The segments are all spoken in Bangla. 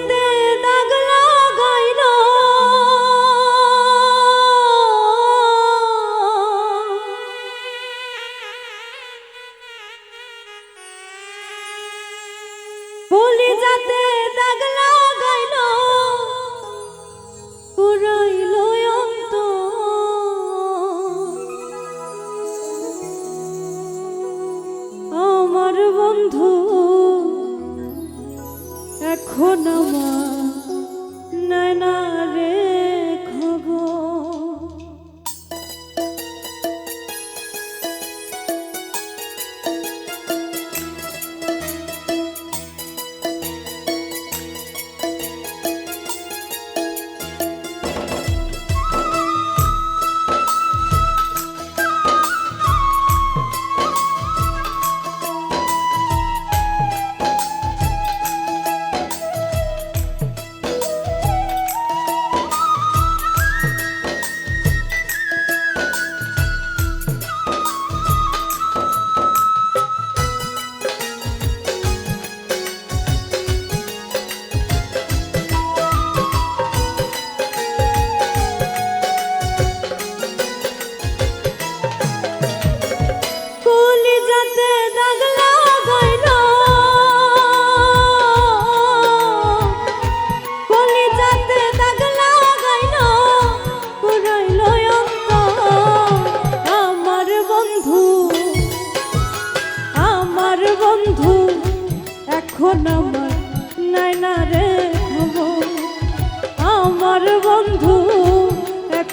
tell.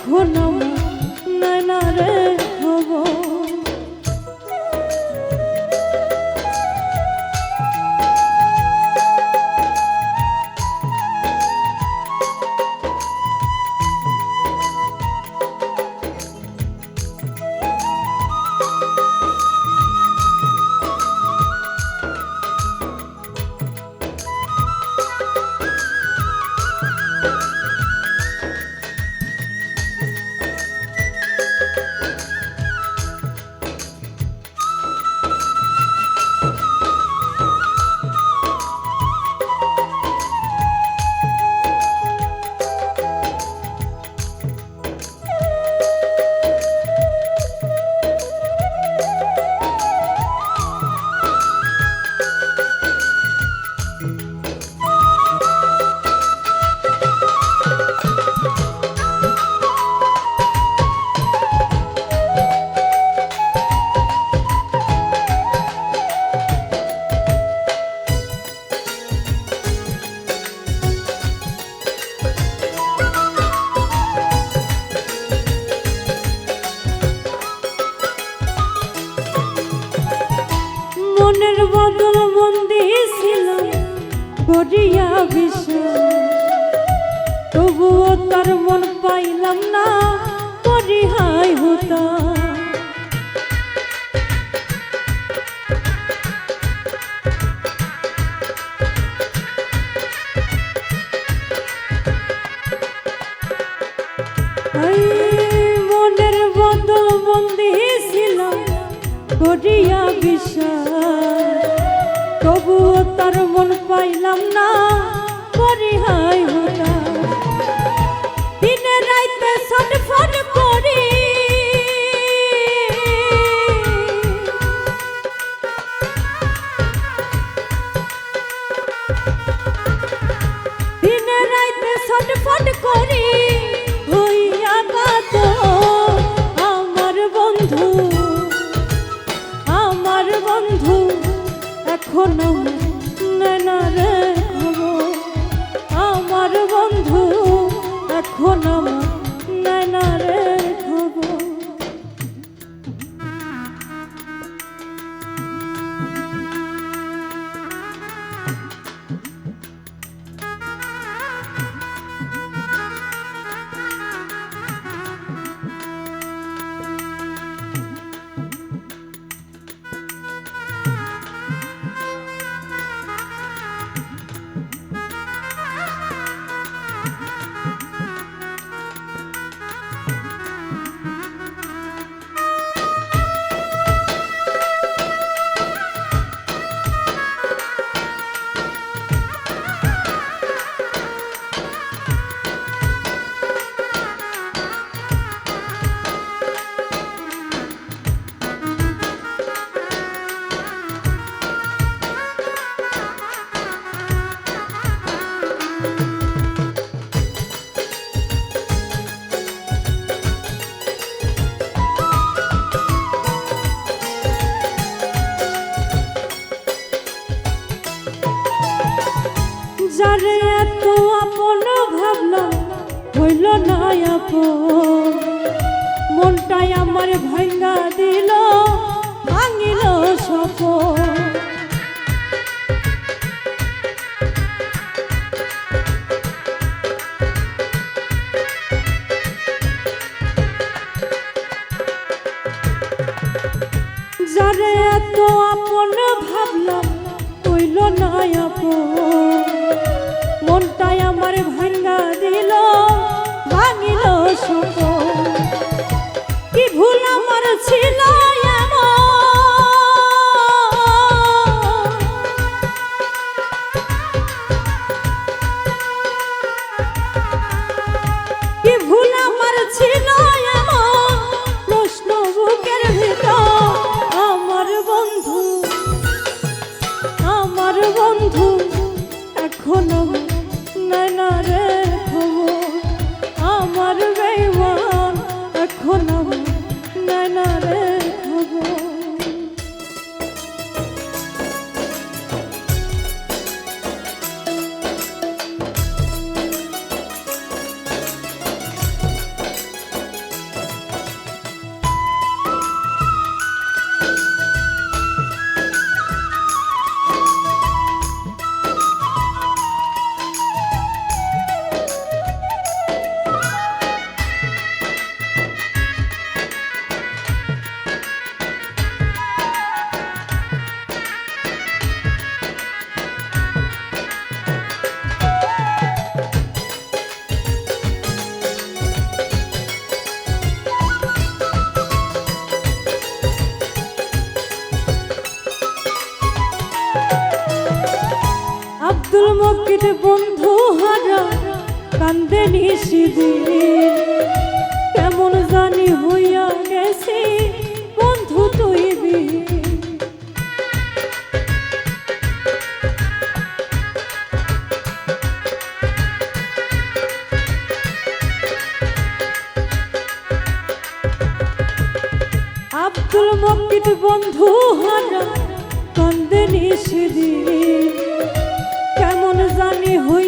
mejor no. তবুও তার মন পাইলাম না পরিহায় হতা মনের বদল বন্দি ছিলাম করিয়া বিশ্বাস তবুও তার মন পাইলাম না পরিহায় হতা বন্ধু এখনও নেনারে খবর আমার বন্ধু এখনও হইল না মনটাই আমার ভাঙ্গা দিল ভাঙিল না আপন। মনটাই আমার ভাঙ্গা দিল ভাঙিল কি ভুল আমার ছিল? কি ভুল আমার ছিল আব্দুল মকির বন্ধু হারা, কান্দে নিশিদিন কেমন জানি হইয়া গেছি, বন্ধু তুই। আব্দুল মকির বন্ধু হারা, কান্দে নিশিদিন হয়ে